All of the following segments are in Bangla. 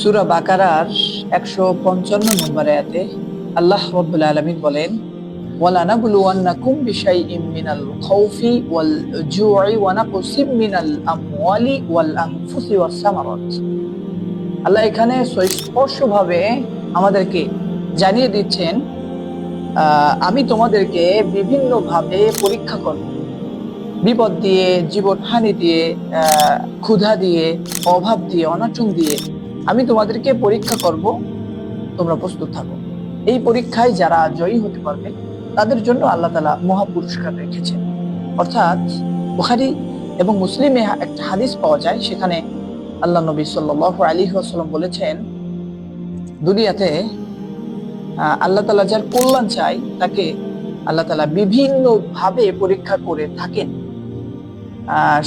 সুরা বাকারার একশো পঞ্চান্ন নম্বর আয়াতে আল্লাহ রব্বুল আলমিন বলেন, ওয়ালানাবুলুওয়ান্নাকুম বিশাইইম মিনাল খৌফি ওয়াল জুই ওয়া নাকসিম মিনাল আমওয়ালি ওয়াল আনফুসি ওয়াস সামারাত। আল্লাহ এখানে স্পষ্টভাবে আমাদেরকে জানিয়ে দিচ্ছেন আমি তোমাদেরকে বিভিন্নভাবে পরীক্ষা করব। বিপদ দিয়ে, জীবনহানি দিয়ে ক্ষুধা দিয়ে, অভাব দিয়ে অনাটন দিয়ে আমি তোমাদেরকে পরীক্ষা করব, তোমরা প্রস্তুত থাকো। এই পরীক্ষায় যারা জয়ী হতে পারবে, তাদের জন্য আল্লাহ তালা মহা পুরস্কার রেখেছেন। অর্থাৎ বুখারি এবং মুসলিমে একটা হাদিস পাওয়া যায়, সেখানে আল্লাহ নবী সাল্লাহ আলী আসাল্লাম বলেছেন, দুনিয়াতে আল্লাহ তালা যার কল্যাণ চাই তাকে আল্লাহ তালা বিভিন্ন ভাবে পরীক্ষা করে থাকেন।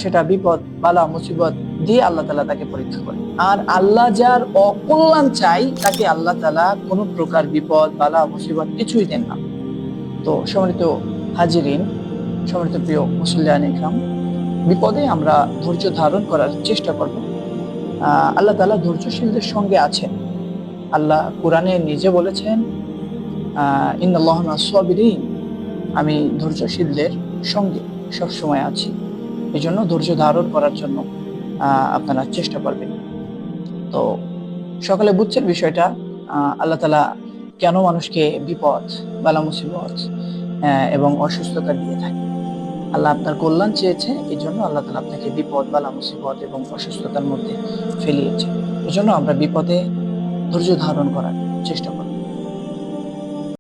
সেটা বিপদ, বালা, মুসিবত দিয়ে আল্লাহ তালা তাকে পরীক্ষা করে। আর আল্লাহ যার অকল্যাণ চাই, তাকে আল্লাহ তালা কোনো প্রকার বিপদ, বালা, মুসিবত কিছুই দেন না। তো সম্মানিত হাজিরিন, সম্মানিত প্রিয় মুসল্লিয়ান ইকরাম, বিপদে আমরা ধৈর্য ধারণ করার চেষ্টা করব। আল্লাহ তালা ধৈর্যশীলদের সঙ্গে আছেন। আল্লাহ কোরআনে নিজে বলেছেন ইন্দাল্লাহ সাবিরিন। আমি ধৈর্যশীলদের সঙ্গে সবসময় আছি। এই জন্য ধৈর্য ধারণ করার জন্য আপনারা চেষ্টা করবেন। তো সকালে বুঝছেন বিষয়টা আল্লাহ তালা কেন মানুষকে বিপদ, বালা মুসিবত এবং অসুস্থতা দিয়ে থাকে? আল্লাহ আপনার কল্যাণ চেয়েছে এই জন্য আল্লাহ তালা আপনাকে বিপদ, বালা মুসিবত এবং অসুস্থতার মধ্যে ফেলিয়েছে। এই জন্য আমরা বিপদে ধৈর্য ধারণ করার চেষ্টা করব।